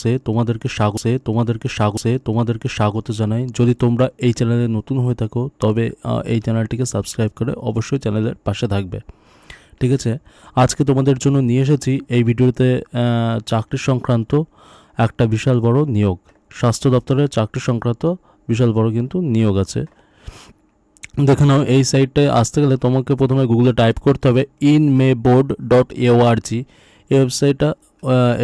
সে তোমাদেরকে স্বাগত তোমাদেরকে স্বাগত তোমাদেরকে স্বাগত জানাই। যদি তোমরা এই চ্যানেলে নতুন হয়ে থাকো, তবে এই চ্যানেলটিকে সাবস্ক্রাইব করে অবশ্যই চ্যানেলের পাশে থাকবে। ঠিক আছে? আজকে তোমাদের জন্য নিয়ে এসেছি এই ভিডিওতে চাকরি সংক্রান্ত একটা বিশাল বড় নিয়োগ। স্বাস্থ্য দপ্তরের চাকরি সংক্রান্ত বিশাল বড় কিন্তু নিয়োগ আছে। দেখে নাও, এই সাইটটায় আসতে গেলে তোমাকে প্রথমে গুগলে টাইপ করতে হবে in me board dot org এই ওয়েবসাইটটা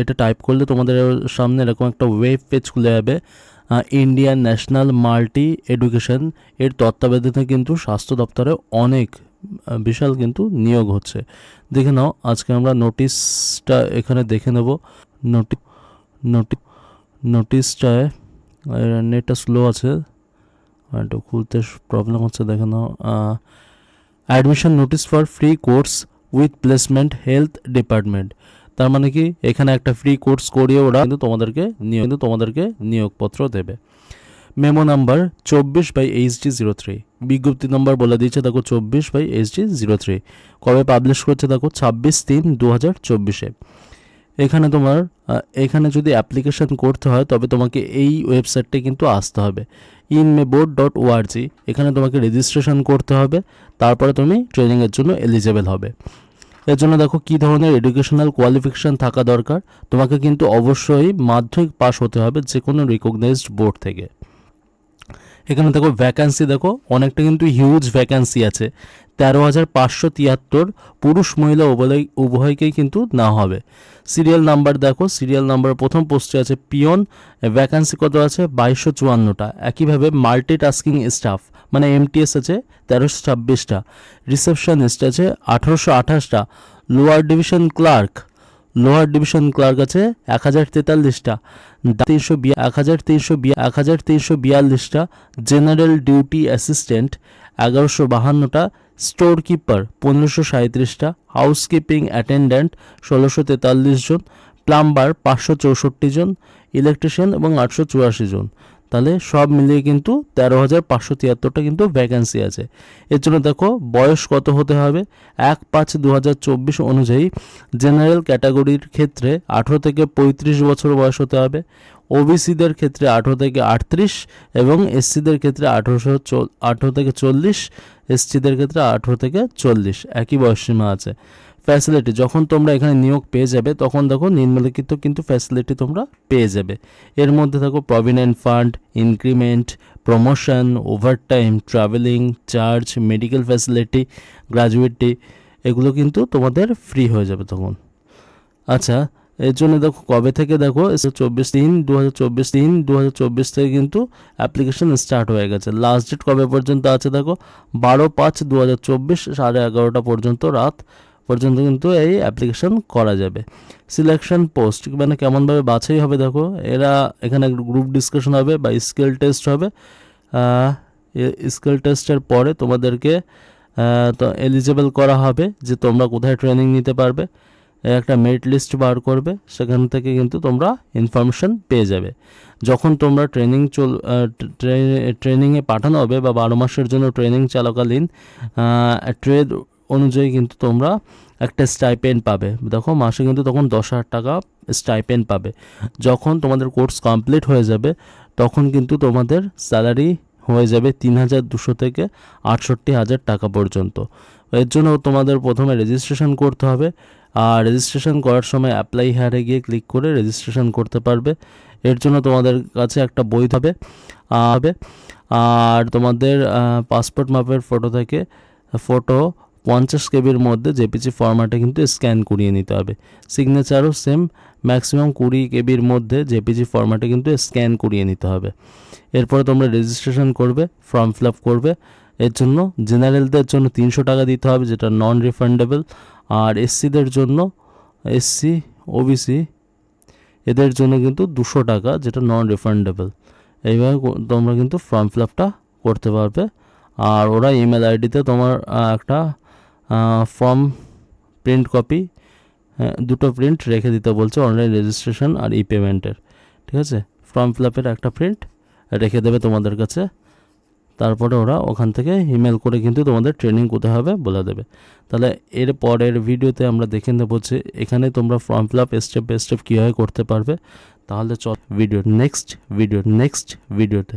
এটা টাইপ করলে তোমাদের সামনে এরকম একটা ওয়েব পেজ খুলে যাবে ইন্ডিয়ান ন্যাশনাল মাল্টি এডুকেশন এর তত্ত্বাবধানে কিন্তু স্বাস্থ্য দপ্তরে অনেক বিশাল কিন্তু নিয়োগ হচ্ছে। দেখে নাও, আজকে আমরা নোটিশটা এখানে দেখে নেব। নোটি নোটি নোটিশটায় নেটটা স্লো আছে। একটু খুলতে প্রবলেম হচ্ছে, দেখে নাও admission notice for free course with placement health department তার মানে কি? এখানে একটা ফ্রি কোর্স করিয়ে ওরা কিন্তু তোমাদেরকে নিয়োগ কিন্তু তোমাদেরকে নিয়োগপত্র দেবে। মেমো নাম্বার চব্বিশ by H D zero three বিজ্ঞপ্তি নম্বর বলে দিয়েছে, দেখো, চব্বিশ by H D zero three কবে পাবলিশ করছে, দেখো, ছাব্বিশ তিন দু হাজার চব্বিশে। এখানে তোমার এখানে যদি অ্যাপ্লিকেশন করতে হয়, তবে তোমাকে এই ওয়েবসাইটে কিন্তু আসতে হবে। ইনমেবোর্ড ডট ওআরজি এখানে তোমাকে রেজিস্ট্রেশন করতে হবে, তারপরে তুমি ট্রেনিংয়ের জন্য এলিজেবল হবে। এর জন্য দেখো কী ধরনের এডুকেশনাল কোয়ালিফিকেশান থাকা দরকার, তোমাকে কিন্তু অবশ্যই মাধ্যমিক পাস হতে হবে যে কোনো রিকগনাইজড বোর্ড থেকে। এখানে দেখো ভ্যাকান্সি দেখো, অনেকটা কিন্তু হিউজ ভ্যাকান্সি আছে। তেরো হাজার পাঁচশো তিয়াত্তর পুরুষ মহিলা উভয়, উভয়কেই কিন্তু না হবে। সিরিয়াল নাম্বার দেখো সিরিয়াল নাম্বার প্রথম পোস্টে আছে পিয়ন ভ্যাকান্সি কত আছে? বাইশশো চুয়ান্নটা। একইভাবে মাল্টি টাস্কিং স্টাফ মানে এমটিএস আছে তেরোশো ছাব্বিশটা। রিসেপশনিস্ট আছে আঠারোশো আঠাশটা। Lower division clerk lower division clerk আছে এক হাজার তেতাল্লিশটা তিনশো এক হাজার তিনশো এক হাজার তিনশো বিয়াল্লিশটা, জেনারেল ডিউটি অ্যাসিস্ট্যান্ট এগারোশো বাহান্নটা স্টোর কিপার পনেরোশো সাঁত্রিশটা হাউসকিপিং অ্যাটেন্ড্যান্ট ষোলোশো তেতাল্লিশ জন, প্লাম্বার পাঁচশো চৌষট্টি জন, ইলেকট্রিশিয়ান এবং আটশো চুরাশি জন। তাহলে সব মিলিয়ে কিন্তু তেরো হাজার পাঁচশো তিয়াত্তরটা কিন্তু ভ্যাকান্সি আছে। এর জন্য দেখো বয়স কত হতে হবে? এক পাঁচ দু হাজার চব্বিশ অনুযায়ী জেনারেল ক্যাটাগরির ক্ষেত্রে আঠেরো থেকে পঁয়ত্রিশ বছর বয়স হতে হবে ওবিসিদের ক্ষেত্রে আঠেরো থেকে আটত্রিশ এবং এসসিদের ক্ষেত্রে আঠেরোশো আঠেরো থেকে চল্লিশ এসটিদের ক্ষেত্রে আঠেরো থেকে চল্লিশ। একই বয়সসীমা আছে। ফ্যাসিলিটি যখন তোমরা এখানে নিয়োগ পেয়ে যাবে, তখন দেখো নিম্নলিখিত কিন্তু ফ্যাসিলিটি তোমরা পেয়ে যাবে। এর মধ্যে দেখো provident fund increment promotion overtime travelling charge medical facility gratuity এগুলো কিন্তু তোমাদের ফ্রি হয়ে যাবে তখন। আচ্ছা এর জন্য দেখো কবে থেকে দেখো, চব্বিশ তিন দু হাজার চব্বিশ দু হাজার চব্বিশ থেকে কিন্তু অ্যাপ্লিকেশন স্টার্ট হয়ে গেছে। লাস্ট ডেট কবে পর্যন্ত আছে দেখো? বারো পাঁচ দু হাজার চব্বিশ, সাড়ে এগারোটা পর্যন্ত রাত পর্যন্ত কিন্তু এই অ্যাপ্লিকেশন করা যাবে। সিলেকশন পোস্ট মানে কেমনভাবে বাছাই হবে দেখো, এরা এখানে গ্রুপ ডিসকাশন হবে বা স্কিল টেস্ট হবে। স্কিল টেস্টের পরে তোমাদেরকে তো এলিজিবল করা হবে যে তোমরা কোথায় ট্রেনিং নিতে পারবে। একটা মেরিট লিস্ট বার করবে, সেখান থেকে কিন্তু তোমরা ইনফরমেশন পেয়ে যাবে। যখন তোমরা ট্রেনিং চল ট্রেনিংয়ে পাঠানো হবে বা বারো মাসের জন্য ট্রেনিং চলাকালীন ট্রেড অনুযায়ী কিন্তু তোমরা একটা স্টাইপেন্ড পাবে। দেখো, মাসে কিন্তু তখন দশ হাজার টাকা স্টাইপেন্ড পাবে। যখন তোমাদের কোর্স কমপ্লিট হয়ে যাবে, তখন কিন্তু তোমাদের স্যালারি হয়ে যাবে তিন হাজার দুশো থেকে আটষট্টি হাজার টাকা পর্যন্ত। এর জন্য তোমাদের প্রথমে রেজিস্ট্রেশন করতে হবে। আর রেজিস্ট্রেশন করার সময় অ্যাপ্লাই হারে গিয়ে ক্লিক করে রেজিস্ট্রেশন করতে পারবে। এর জন্য তোমাদের কাছে একটা বই হবে হবে। আর তোমাদের পাসপোর্ট মাপের ফটো থেকে ফটো পঞ্চাশ কেবির মধ্যে জেপিজি ফরম্যাটে কিন্তু স্ক্যান করিয়ে নিতে হবে। সিগনেচারও সেম ম্যাক্সিমাম কুড়ি কেবির মধ্যে জেপিজি ফরম্যাটে কিন্তু স্ক্যান করিয়ে নিতে হবে। এরপরে তোমরা রেজিস্ট্রেশন করবে ফর্ম ফিল আপ করবে। এর জন্য জেনারেলদের জন্য তিনশো টাকা দিতে হবে, যেটা নন রিফান্ডেবল আর এসসিদের জন্য এসসি ওবিসি এদের জন্য কিন্তু দুশো টাকা, যেটা নন রিফান্ডেবল এইভাবে তোমরা কিন্তু ফর্ম ফিল আপটা করতে পারবে। আর ওরা ইমেল আইডিতে তোমার একটা ফর্ম প্রিন্ট কপি দুটো প্রিন্ট রেখে দিতে বলছে অনলাইন রেজিস্ট্রেশন আর ই পেমেন্টের ঠিক আছে? ফর্ম ফিল আপের একটা প্রিন্ট রেখে দেবে তোমাদের কাছে, তারপরে ওরা ওখান থেকে ইমেল করে কিন্তু তোমাদের ট্রেনিং কোথায় হবে বলে দেবে। তাহলে এর পরের ভিডিওতে আমরা দেখে নেব যে এখানে তোমরা form fill up step by step কীভাবে করতে পারবে। তাহলে চল ভিডিও নেক্সট ভিডিও নেক্সট ভিডিওতে